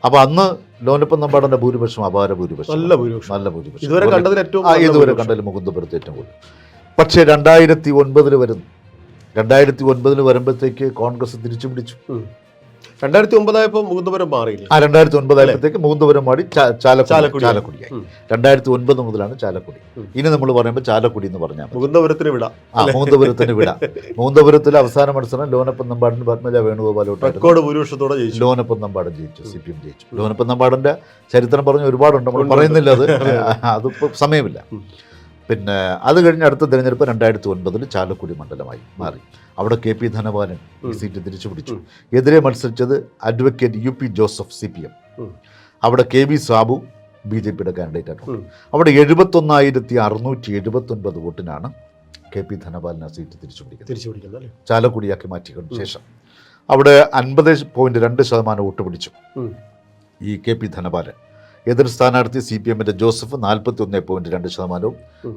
അപ്പോൾ അന്ന് ലോനപ്പൻ നമ്പാടന്റെ ഭൂരിപക്ഷം അപാര ഭൂരിപക്ഷം. നല്ല ഭൂരിപക്ഷം. നല്ല ഭൂരിപക്ഷം. ഇതുവരെ കണ്ടതിൽ ഏറ്റവും ഇതുവരെ കണ്ടതിൽ മുകുന്ദപുരത്ത് ഏറ്റവും കൂടുതൽ. പക്ഷേ രണ്ടായിരത്തി ഒൻപതിൽ വരുന്നു രണ്ടായിരത്തി ഒൻപതിൽ വരുമ്പോഴത്തേക്ക് കോൺഗ്രസ് തിരിച്ചു പിടിച്ചു. രണ്ടായിരത്തി ഒമ്പതായപ്പോൾ മുകുന്ദപുരം മാറിയില്ലേ? ആ രണ്ടായിരത്തി ഒൻപതായപ്പോഴത്തേക്ക് മുകുന്ദപുരം മാറി ചാലക്കുടി. ചാലക്കുടി. ചാലക്കുടിയായി. രണ്ടായിരത്തി ഒൻപത് മുതലാണ് ചാലക്കുടി. ഇനി നമ്മൾ പറയുമ്പോൾ ചാലക്കുടി എന്ന് പറഞ്ഞാൽ മുകുന്ദപുരത്തിന് വിട. ആ മുകുന്ദപുരത്തിന് വിട. മുകുന്ദപുരത്തിൽ അവസാന മത്സരം ലോനപ്പൻ നമ്പാടൻ പത്മജ വേണുഗോപാലോട്ട് റെക്കോർഡ് ഭൂരിപക്ഷത്തോടെ ജയിച്ചു. ലോനപ്പൻ നമ്പാടൻ ജയിച്ചു സി പി എം ജയിച്ചു. ലോനപ്പൻ നമ്പാടിന്റെ ചരിത്രം പറഞ്ഞ ഒരുപാടുണ്ട്. നമ്മൾ പറയുന്നില്ല അത്. അതെ, അതിപ്പോൾ സമയമില്ല. പിന്നെ അത് കഴിഞ്ഞ അടുത്ത തിരഞ്ഞെടുപ്പ് രണ്ടായിരത്തി ഒൻപതിൽ ചാലക്കുടി മണ്ഡലമായി മാറി. അവിടെ കെ പി ധനപാലൻ ഈ സീറ്റ് തിരിച്ചു പിടിച്ചു. എതിരെ മത്സരിച്ചത് advocate U P Joseph C P M അവിടെ K V Sabu B J പിയുടെ കാൻഡിഡേറ്റ് ആണ്. ഉം. അവിടെ എഴുപത്തൊന്നായിരത്തി അറുന്നൂറ്റി എഴുപത്തൊൻപത് വോട്ടിനാണ് കെ പി ധനപാലിന് ആ സീറ്റ് തിരിച്ചു പിടിക്കുന്നത്. തിരിച്ചു പിടിക്കുന്നത് ചാലക്കുടിയാക്കി മാറ്റിയതിനു ശേഷം. അവിടെ അൻപത് പോയിന്റ് രണ്ട് ശതമാനം വോട്ട് പിടിച്ചു ഈ കെ പി ധനപാലൻ. എതിർ സ്ഥാനാർത്ഥി സി പി എമ്മിന്റെ ജോസഫ് നാൽപ്പത്തി ഒന്ന് പോയിന്റ് രണ്ട് ശതമാനവും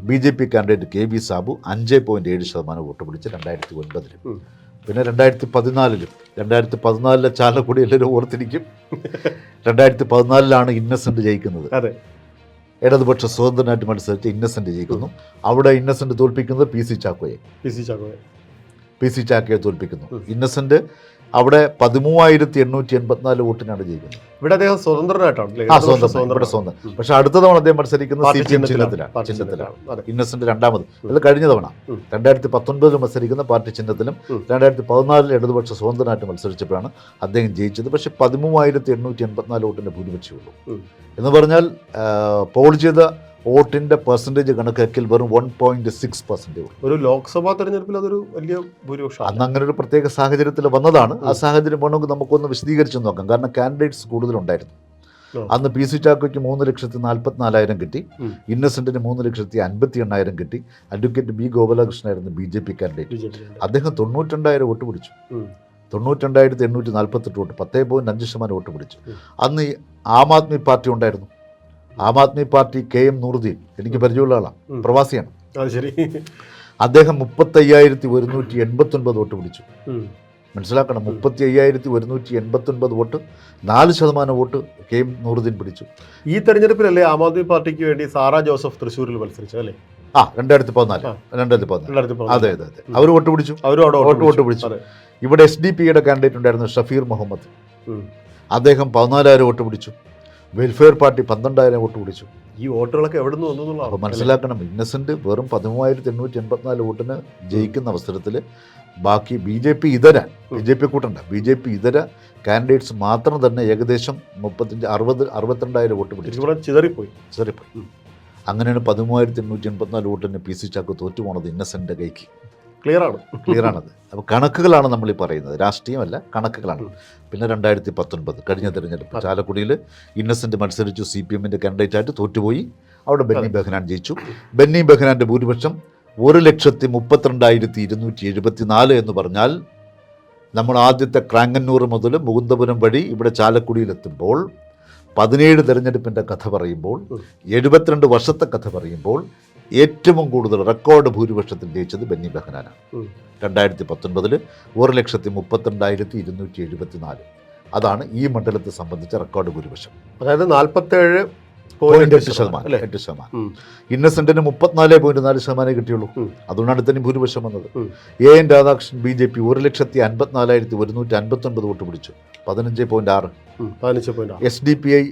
B J P candidate K V Sabu അഞ്ച് പോയിന്റ് ഏഴ് ശതമാനം വോട്ട് പിടിച്ച് രണ്ടായിരത്തി ഒൻപതിലും പിന്നെ രണ്ടായിരത്തി പതിനാലിലും രണ്ടായിരത്തി പതിനാലിലെ ചാലക്കുടി എല്ലാവരും ഓർത്തിരിക്കും. രണ്ടായിരത്തി പതിനാലിലാണ് ഇന്നസെന്റ് ജയിക്കുന്നത്. ഇടതുപക്ഷ സ്വതന്ത്രനായിട്ട് മത്സരിച്ച് ഇന്നസെന്റ് ജയിക്കുന്നു. അവിടെ ഇന്നസെന്റ് തോൽപ്പിക്കുന്നത് പി സി ചാക്കോയെ. പി സി ചാക്കോയെ. പി സി ചാക്കോയെ തോൽപ്പിക്കുന്നു. ഉം. അവിടെ പതിമൂവായിരത്തി എണ്ണൂറ്റി എൺപത്തിനാല് വോട്ടിനാണ് ജയിക്കുന്നത്. ഇവിടെ അദ്ദേഹം സ്വതന്ത്രനായിട്ടാണ് ഉം. പക്ഷെ അടുത്ത തവണ അദ്ദേഹം മത്സരിക്കുന്നത് സി പി എം ചിഹ്നത്തിലാണ്. ചിഹ്നത്തിലാണ്. ഇന്നസെന്റ് രണ്ടാമത്. അത് കഴിഞ്ഞ തവണ. രണ്ടായിരത്തി പത്തൊൻപതിൽ മത്സരിക്കുന്ന പാർട്ടി ചിഹ്നത്തിലും. രണ്ടായിരത്തി പതിനാലിൽ ഇടതുപക്ഷ സ്വതന്ത്രനായിട്ട് മത്സരിച്ചപ്പോഴാണ് അദ്ദേഹം ജയിച്ചത്. പക്ഷെ പതിമൂവായിരത്തി എണ്ണൂറ്റി എൺപത്തിനാല് വോട്ടിന്റെ ഭൂരിപക്ഷമുള്ളൂ എന്ന് പറഞ്ഞാൽ പോൾ ചെയ്ത വോട്ടിന്റെ പെർസെന്റേജ് കണക്കാക്കിയാൽ വെറും വൺ പോയിന്റ് സിക്സ് പെർസെന്റേജ് ഒരു ലോക്സഭാ തെരഞ്ഞെടുപ്പിൽ അതൊരു വലിയ ഭൂരിപക്ഷം അന്ന് അങ്ങനെ ഒരു പ്രത്യേക സാഹചര്യത്തിൽ വന്നതാണ്. ആ സാഹചര്യം വേണമെങ്കിൽ നമുക്കൊന്ന് വിശദീകരിച്ച് നോക്കാം. കാരണം കാൻഡിഡേറ്റ്സ് കൂടുതലുണ്ടായിരുന്നു. അന്ന് പി സി ചാക്കോയ്ക്ക് മൂന്ന് ലക്ഷത്തി നാൽപ്പത്തിനാലായിരം കിട്ടി. ഇന്നസെന്റിന് മൂന്ന് ലക്ഷത്തി അൻപത്തി എണ്ണായിരം കിട്ടി. അഡ്വക്കേറ്റ് ബി ഗോപാലകൃഷ്ണനായിരുന്നു ബി ജെ പി കാൻഡിഡേറ്റ് അദ്ദേഹം തൊണ്ണൂറ്റിരണ്ടായിരം വോട്ട് പിടിച്ചു. തൊണ്ണൂറ്റിരണ്ടായിരത്തി എണ്ണൂറ്റി നാൽപ്പത്തെട്ട് വോട്ട് പത്തേ പോയിന്റ് അഞ്ച് ശതമാനം വോട്ട് പിടിച്ചു. അന്ന് ആം ആദ്മി പാർട്ടി ഉണ്ടായിരുന്നു. Aam Aadmi party K M Nooruddin എനിക്ക് പരിചയമുള്ള ആളാണ്. പ്രവാസിയാണ്. ശരി. അദ്ദേഹം മുപ്പത്തയ്യായിരത്തി ഒരുന്നൂറ്റി എൺപത്തൊൻപത് വോട്ട് പിടിച്ചു. മനസ്സിലാക്കണം മുപ്പത്തി അയ്യായിരത്തി ഒരുന്നൂറ്റി എൺപത്തൊൻപത് വോട്ട് നാല് ശതമാനം വോട്ട് കെ എം നൂറുദ്ദീൻ പിടിച്ചു. ഈ തെരഞ്ഞെടുപ്പിലല്ലേ ആം ആദ്മി പാർട്ടിക്ക് വേണ്ടി സാറാ ജോസഫ് തൃശ്ശൂരിൽ മത്സരിച്ചത് അല്ലേ? ആ രണ്ടായിരത്തി പതിനാല്. രണ്ടായിരത്തി പതിനാല്. അതെ അതെ അതെ. അവർ വോട്ട് പിടിച്ചു? അവിടെ വോട്ട് വോട്ട് പിടിച്ചു. ഇവിടെ എസ് ഡി പിയുടെ കാൻഡിഡേറ്റ് ഉണ്ടായിരുന്നു ഷഫീർ മുഹമ്മദ്. അദ്ദേഹം പതിനാലായിരം വോട്ട് പിടിച്ചു. വെൽഫെയർ പാർട്ടി പന്ത്രണ്ടായിരം വോട്ട് പിടിച്ചു. ഈ വോട്ടുകളൊക്കെ എവിടെ നിന്ന് വന്നു അപ്പോൾ മനസ്സിലാക്കണം ഇന്നസെന്റ് വെറും പതിമൂവായിരത്തി എണ്ണൂറ്റി എൺപത്തിനാല് വോട്ടിന് ജയിക്കുന്ന അവസരത്തിൽ ബാക്കി ബി ജെ പി ഇതര ബി ജെ പി കൂട്ടണ്ട ബി ജെ പി ഇതര കാൻഡിഡേറ്റ്സ് മാത്രം തന്നെ ഏകദേശം മുപ്പത്തഞ്ച് അറുപത് അറുപത്തിരണ്ടായിരം വോട്ട് പിടിച്ചു. ചിതറിപ്പോയി. ചിതറിപ്പോയി. അങ്ങനെയാണ് പതിമൂവായിരത്തി എണ്ണൂറ്റി എൺപത്തിനാല് വോട്ടിന് പി സി ചാക്ക് തോറ്റുപോണത് ഇന്നസെന്റെ കൈക്ക്. ക്ലിയർ ആണ് ക്ലിയർ ആണത് അപ്പോൾ കണക്കുകളാണ് നമ്മൾ ഈ പറയുന്നത്. രാഷ്ട്രീയമല്ല കണക്കുകളാണ്. പിന്നെ രണ്ടായിരത്തി പത്തൊൻപത് കഴിഞ്ഞ തിരഞ്ഞെടുപ്പ്. ചാലക്കുടിയിൽ ഇന്നസെന്റ് മത്സരിച്ചു സി പി എമ്മിന്റെ കാൻഡിഡേറ്റായിട്ട് തോറ്റുപോയി. അവിടെ ബെന്നി ബെഹനാൻ ജയിച്ചു. ബെന്നി ബെഹനാന്റെ ഭൂരിപക്ഷം ഒരു ലക്ഷത്തി മുപ്പത്തിരണ്ടായിരത്തി ഇരുന്നൂറ്റി എഴുപത്തി നാല് എന്ന് പറഞ്ഞാൽ നമ്മൾ ആദ്യത്തെ ക്രാങ്ങന്നൂർ മുതൽ മുകുന്ദപുരം വഴി ഇവിടെ ചാലക്കുടിയിലെത്തുമ്പോൾ പതിനേഴ് തെരഞ്ഞെടുപ്പിന്റെ കഥ പറയുമ്പോൾ എഴുപത്തിരണ്ട് വർഷത്തെ കഥ പറയുമ്പോൾ ഏറ്റവും കൂടുതൽ റെക്കോർഡ് ഭൂരിപക്ഷത്തിൽ ജയിച്ചത് ബെന്നി ബെഹനാനാണ്. രണ്ടായിരത്തി പത്തൊൻപതിൽ ഒരു ലക്ഷത്തി മുപ്പത്തിരണ്ടായിരത്തി ഇരുന്നൂറ്റി എഴുപത്തി നാല് അതാണ് ഈ മണ്ഡലത്തെ സംബന്ധിച്ച റെക്കോർഡ് ഭൂരിപക്ഷം. അതായത് നാൽപ്പത്തേഴ് പോയിന്റ് എട്ട് ശതമാനം എട്ട് ശതമാനം. ഇന്നസെന്റിന് മുപ്പത്തിനാല് പോയിന്റ് നാല് ശതമാനമേ കിട്ടിയുള്ളൂ. അതുകൊണ്ടാണ് തന്നെ ഭൂരിപക്ഷം വന്നത്. A N Radhakrishnan B J P ഒരു ലക്ഷത്തി അൻപത്തിനാലായിരത്തി ഒരുന്നൂറ്റി അൻപത്തൊൻപത് വോട്ട് പിടിച്ചു. പതിനഞ്ച് പോയിന്റ് ആറ്. എസ് ഡി പി ഐ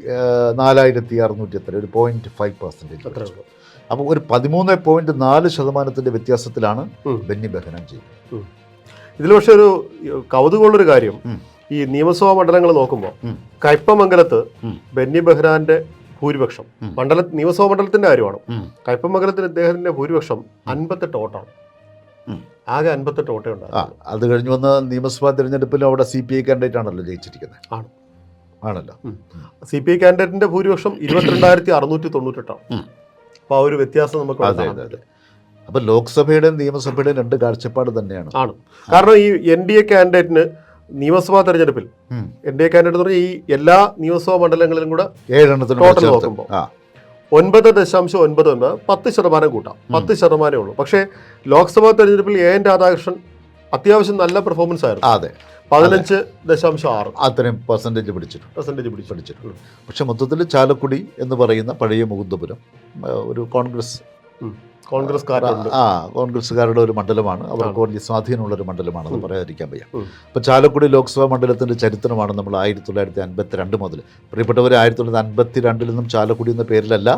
നാലായിരത്തി അറുന്നൂറ്റി എത്ര? ഒരു പോയിന്റ് ഫൈവ് പെർസെന്റേജ് ഉള്ളൂ. അപ്പോൾ ഒരു പതിമൂന്ന് പോയിന്റ് നാല് ശതമാനത്തിന്റെ വ്യത്യാസത്തിലാണ് ബെന്നി ബഹനം ചെയ്യുന്നത്. ഇതിൽ പക്ഷെ ഒരു കൗതുകമുള്ളൊരു കാര്യം ഈ നിയമസഭാ മണ്ഡലങ്ങൾ നോക്കുമ്പോൾ. കയ്പമംഗലത്ത് ബെന്നി ബെഹ്റാന്റെ ഭൂരിപക്ഷം മണ്ഡല നിയമസഭാ മണ്ഡലത്തിന്റെ കാര്യമാണ്. കയ്പമംഗലത്തിന് അദ്ദേഹത്തിന്റെ ഭൂരിപക്ഷം അൻപത്തെട്ട് വോട്ടാണ്. ആകെ അൻപത്തെട്ട് വോട്ടേ ഉണ്ട് അത് കഴിഞ്ഞ് വന്ന നിയമസഭാ തിരഞ്ഞെടുപ്പിൽ അവിടെ സി പി ഐ കാൻഡിഡേറ്റ് ആണല്ലോ ജയിച്ചിരിക്കുന്നത്. ആണ്. ആണല്ലോ. സി പി ഐ കാൻഡിഡേറ്റിന്റെ ഭൂരിപക്ഷം ഇരുപത്തിരണ്ടായിരത്തി അറുന്നൂറ്റി തൊണ്ണൂറ്റെട്ടാണ്. ഉം. അപ്പൊ ആ ഒരു വ്യത്യാസം നമുക്ക് അപ്പൊ അതെ അതെ അപ്പോൾ ലോക്സഭയുടെയും നിയമസഭയുടെയും രണ്ട് കാഴ്ചപ്പാട് തന്നെയാണ് ആണ് കാരണം ഈ എൻ ഡി എ കാൻഡിഡേറ്റിന് നിയമസഭാ തെരഞ്ഞെടുപ്പിൽ. എൻ ഡി എ കാൻഡിഡേറ്റ് എന്ന് പറഞ്ഞാൽ ഈ എല്ലാ നിയമസഭാ മണ്ഡലങ്ങളിലും കൂടെ ഏഴെണ്ണത്തിന് ടോട്ടൽ. നോക്കുമ്പോൾ. ഒൻപത് ദശാംശം ഒൻപത് ഒൻപത് പത്ത് ശതമാനം കൂട്ടാം പത്ത് ശതമാനമേ ഉള്ളൂ പക്ഷേ ലോക്സഭാ തെരഞ്ഞെടുപ്പിൽ എ എൻ രാധാകൃഷ്ണൻ അത്യാവശ്യം നല്ല പെർഫോമൻസ് ആയിരുന്നു അതെ പതിനഞ്ച് ദശാംശം ആറ്. അത്രയും പെർസെന്റേജ് പിടിച്ചിട്ടുണ്ട്. പെർസെന്റേജ് പിടിച്ചു പിടിച്ചിട്ടുണ്ട്. പക്ഷെ മൊത്തത്തിൽ ചാലക്കുടി എന്ന് പറയുന്ന പഴയ മുകുന്ദപുരം ഒരു കോൺഗ്രസ് കോൺഗ്രസ്കാരുണ്ട് ആ കോൺഗ്രസ്സുകാരുടെ ഒരു മണ്ഡലമാണ്. അവർക്ക് വലിയ സ്വാധീനമുള്ള ഒരു മണ്ഡലമാണെന്ന് പറയാതിരിക്കാൻ വയ്യ. അപ്പോൾ ചാലക്കുടി ലോക്സഭാ മണ്ഡലത്തിന്റെ ചരിത്രമാണ് നമ്മൾ ആയിരത്തി തൊള്ളായിരത്തി അൻപത്തി രണ്ട് മുതൽ പ്രിയപ്പെട്ടവർ ആയിരത്തി തൊള്ളായിരത്തി അൻപത്തി രണ്ടിൽ നിന്നും ചാലക്കുടി എന്ന പേരിലല്ല.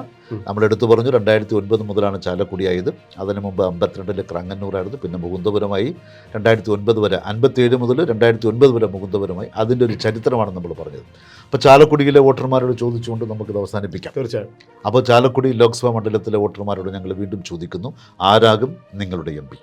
നമ്മൾ എടുത്തു പറഞ്ഞു രണ്ടായിരത്തി ഒൻപത് മുതലാണ് ചാലക്കുടിയായത്. അതിനു മുമ്പ് അമ്പത്തിരണ്ടിൽ ക്രങ്ങന്നൂറായിരുന്നു പിന്നെ മുകുന്ദപുരമായി രണ്ടായിരത്തി ഒൻപത് വരെ അൻപത്തിയേഴ് മുതൽ രണ്ടായിരത്തി ഒൻപത് വരെ മുകുന്ദപുരമായി. അതിന്റെ ഒരു ചരിത്രമാണ് നമ്മൾ പറഞ്ഞത്. അപ്പോൾ ചാലക്കുടിയിലെ വോട്ടർമാരോട് ചോദിച്ചുകൊണ്ട് നമുക്കിത് അവസാനിപ്പിക്കാം. തീർച്ചയായും. അപ്പോൾ ചാലക്കുടി ലോക്സഭാ മണ്ഡലത്തിലെ വോട്ടർമാരോട് ഞങ്ങൾ വീണ്ടും ചോദിക്കുന്നു. ആരാകും നിങ്ങളുടെ എം പി?